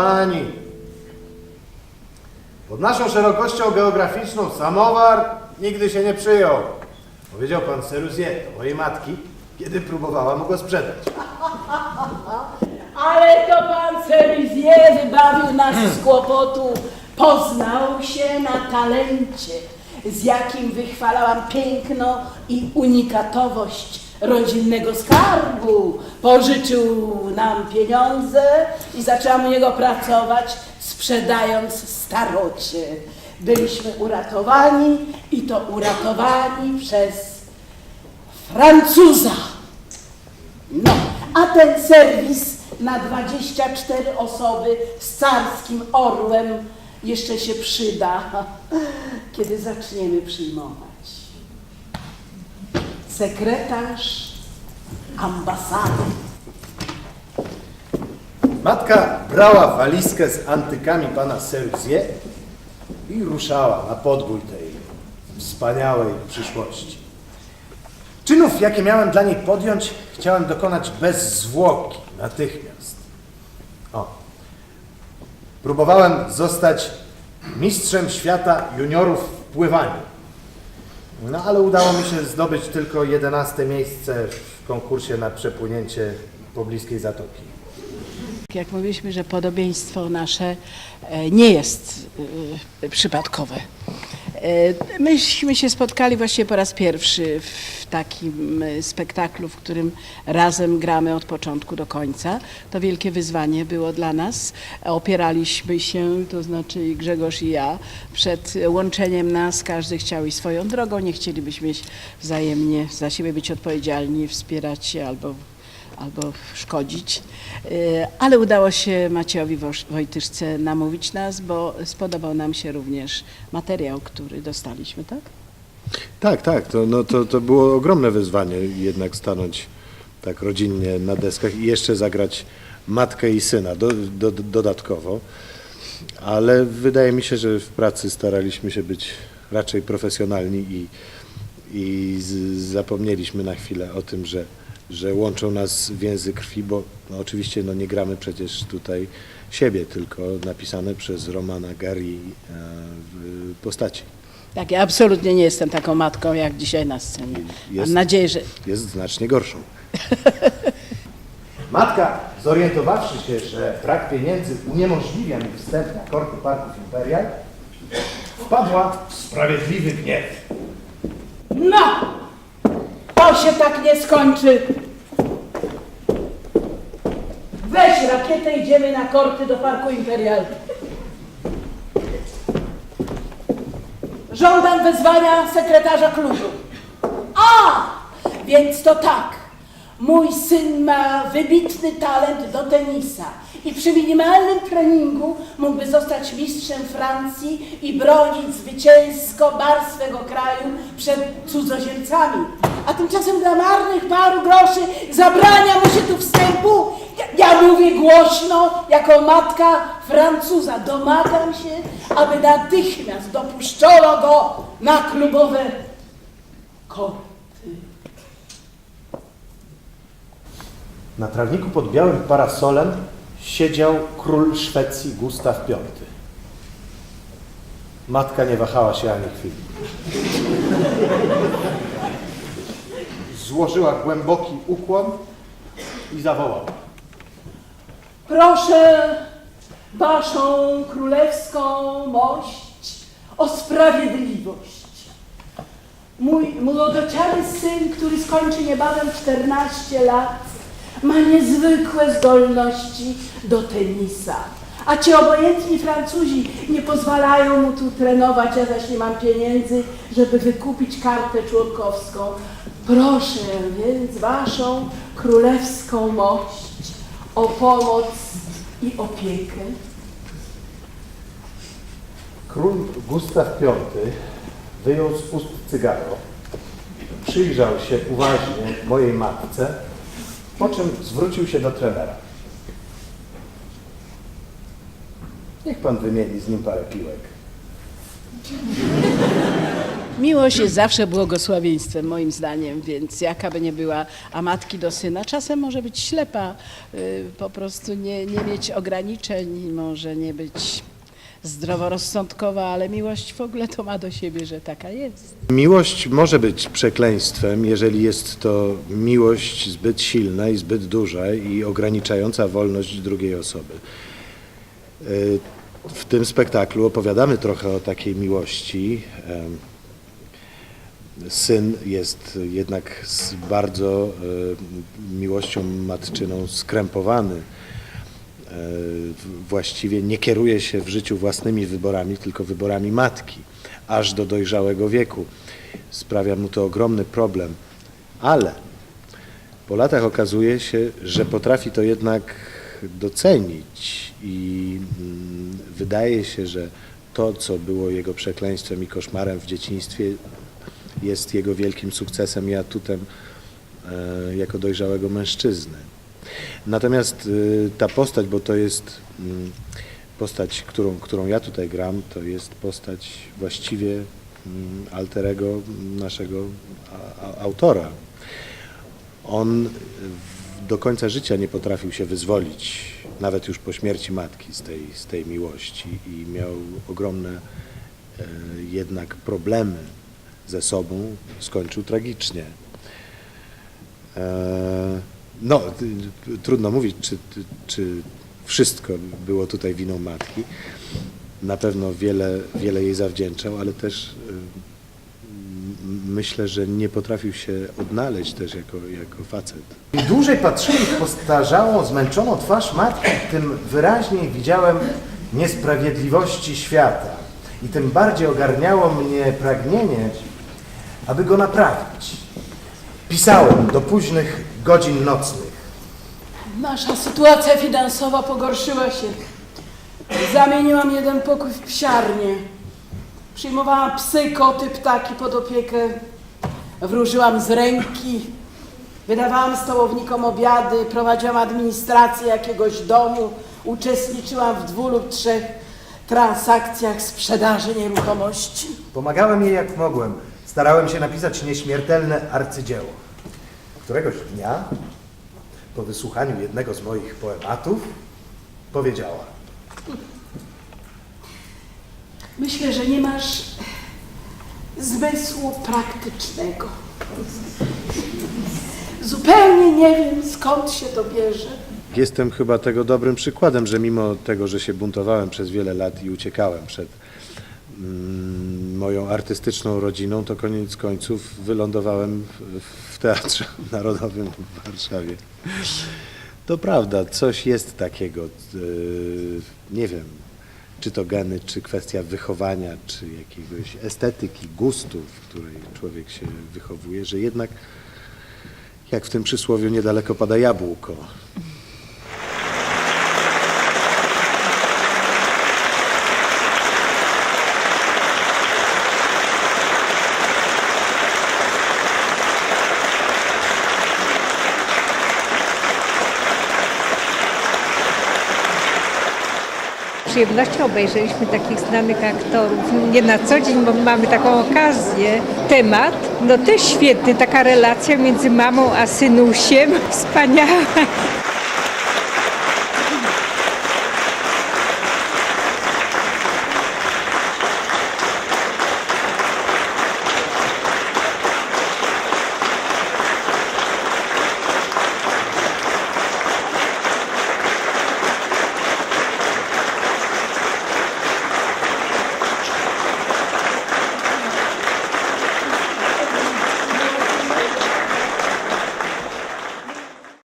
pani. Pod naszą szerokością geograficzną samowar nigdy się nie przyjął. Powiedział pan Seruzier do mojej matki, kiedy próbowała mu go sprzedać. Ale to pan Serizie wybawił nas z kłopotu. Poznał się na talencie, z jakim wychwalałam piękno i unikatowość rodzinnego skarbu. Pożyczył nam pieniądze i zaczęłam u niego pracować, sprzedając starocie. Byliśmy uratowani i to uratowani przez Francuza. No, a ten serwis na 24 osoby z carskim orłem jeszcze się przyda, kiedy zaczniemy przyjmować. Sekretarz ambasady. Matka brała walizkę z antykami pana Seruzier i ruszała na podbój tej wspaniałej przyszłości. Czynów, jakie miałem dla niej podjąć, chciałem dokonać bez zwłoki, natychmiast. O. Próbowałem zostać mistrzem świata juniorów w pływaniu. No ale udało mi się zdobyć tylko 11 miejsce w konkursie na przepłynięcie pobliskiej zatoki. Jak mówiliśmy, że podobieństwo nasze e, nie jest e, przypadkowe. E, Myśmy się spotkali właściwie po raz pierwszy w takim e, spektaklu, w którym razem gramy od początku do końca. To wielkie wyzwanie było dla nas. Opieraliśmy się, to znaczy i Grzegorz i ja, przed łączeniem nas. Każdy chciał iść swoją drogą. Nie chcielibyśmy wzajemnie za siebie być odpowiedzialni, wspierać się albo albo szkodzić. Y, Ale udało się Maciejowi Wojtyszce namówić nas, bo spodobał nam się również materiał, który dostaliśmy, tak? Tak, tak, to, no, to, to było ogromne wyzwanie jednak stanąć tak rodzinnie na deskach i jeszcze zagrać matkę i syna do, do, dodatkowo. Ale wydaje mi się, że w pracy staraliśmy się być raczej profesjonalni i, i zapomnieliśmy na chwilę o tym, że, że łączą nas więzy krwi, bo no, oczywiście no, nie gramy przecież tutaj siebie, tylko napisane przez Romana Gary e, w postaci. Tak, ja absolutnie nie jestem taką matką jak dzisiaj na scenie. Mam Jest. nadzieję, że Jest znacznie gorszą. Matka, zorientowawszy się, że brak pieniędzy uniemożliwia mi wstęp na korty parków Imperial, wpadła w sprawiedliwy gniew. no, to się tak nie skończy. Weź rakietę, idziemy na korty do Parku Imperial. Żądam wezwania sekretarza klubu. A, więc to tak. Mój syn ma wybitny talent do tenisa i przy minimalnym treningu mógłby zostać mistrzem Francji i bronić zwycięsko bar swego kraju przed cudzoziemcami. A tymczasem dla marnych paru groszy zabrania mu się tu wstępu. Ja, ja mówię głośno, jako matka Francuza. Domagam się, aby natychmiast dopuszczono go na klubowe korty. Na trawniku pod białym parasolem siedział król Szwecji Gustaw V. Matka nie wahała się ani chwili. Złożyła głęboki ukłon i zawołała. Proszę waszą królewską mość o sprawiedliwość. Mój młodociany syn, który skończy niebawem 14 lat, ma niezwykłe zdolności do tenisa. A ci obojętni Francuzi nie pozwalają mu tu trenować, ja zaś nie mam pieniędzy, żeby wykupić kartę członkowską. Proszę więc waszą królewską mość o pomoc i opiekę. Król Gustaw V wyjął z ust cygaro, przyjrzał się uważnie mojej matce, po czym zwrócił się do trenera. Niech pan wymieni z nim parę piłek. Miłość jest zawsze błogosławieństwem, moim zdaniem, więc jaka by nie była, a matki do syna czasem może być ślepa, y, po prostu nie, nie mieć ograniczeń, może nie być zdroworozsądkowa, ale miłość w ogóle to ma do siebie, że taka jest. Miłość może być przekleństwem, jeżeli jest to miłość zbyt silna i zbyt duża i ograniczająca wolność drugiej osoby. Y, W tym spektaklu opowiadamy trochę o takiej miłości. Em, Syn jest jednak z bardzo y, miłością matczyną skrępowany. W- Właściwie nie kieruje się w życiu własnymi wyborami, tylko wyborami matki, aż do dojrzałego wieku. Sprawia mu to ogromny problem, ale po latach okazuje się, że potrafi to jednak docenić i mm, wydaje się, że to, co było jego przekleństwem i koszmarem w dzieciństwie, jest jego wielkim sukcesem i atutem e, jako dojrzałego mężczyzny. Natomiast y, ta postać, bo to jest mm, postać, którą, którą ja tutaj gram, to jest postać właściwie mm, alterego naszego autora. On do końca życia nie potrafił się wyzwolić, nawet już po śmierci matki, z tej, z tej miłości i miał ogromne e, jednak problemy ze sobą, skończył tragicznie. E, No, trudno mówić, czy, czy wszystko było tutaj winą matki. Na pewno wiele, wiele jej zawdzięczał, ale też y, myślę, że nie potrafił się odnaleźć też jako, jako facet. Im dłużej patrzyłem w postarzałą, zmęczoną twarz matki, tym wyraźniej widziałem niesprawiedliwości świata. I tym bardziej ogarniało mnie pragnienie, aby go naprawić. Pisałem do późnych godzin nocnych. Nasza sytuacja finansowa pogorszyła się. Zamieniłam jeden pokój w psiarnię. Przyjmowałam psy, koty, ptaki pod opiekę. Wróżyłam z ręki. Wydawałam stołownikom obiady, prowadziłam administrację jakiegoś domu. Uczestniczyłam w dwóch lub trzech transakcjach sprzedaży nieruchomości. Pomagałem jej jak mogłem. Starałem się napisać nieśmiertelne arcydzieło. Któregoś dnia, po wysłuchaniu jednego z moich poematów, powiedziała: Myślę, że nie masz zmysłu praktycznego. Zupełnie nie wiem, skąd się to bierze. Jestem chyba tego dobrym przykładem, że mimo tego, że się buntowałem przez wiele lat i uciekałem przed mm, moją artystyczną rodziną, to koniec końców wylądowałem w, Teatrze Narodowym w Warszawie. To prawda, coś jest takiego, yy, nie wiem, czy to geny, czy kwestia wychowania, czy jakiegoś estetyki, gustu, w której człowiek się wychowuje, że jednak, jak w tym przysłowiu, niedaleko pada jabłko. Przyjemnością obejrzeliśmy takich znanych aktorów. Nie na co dzień, bo mamy taką okazję. Temat, no też świetny, taka relacja między mamą a synusiem. Wspaniała.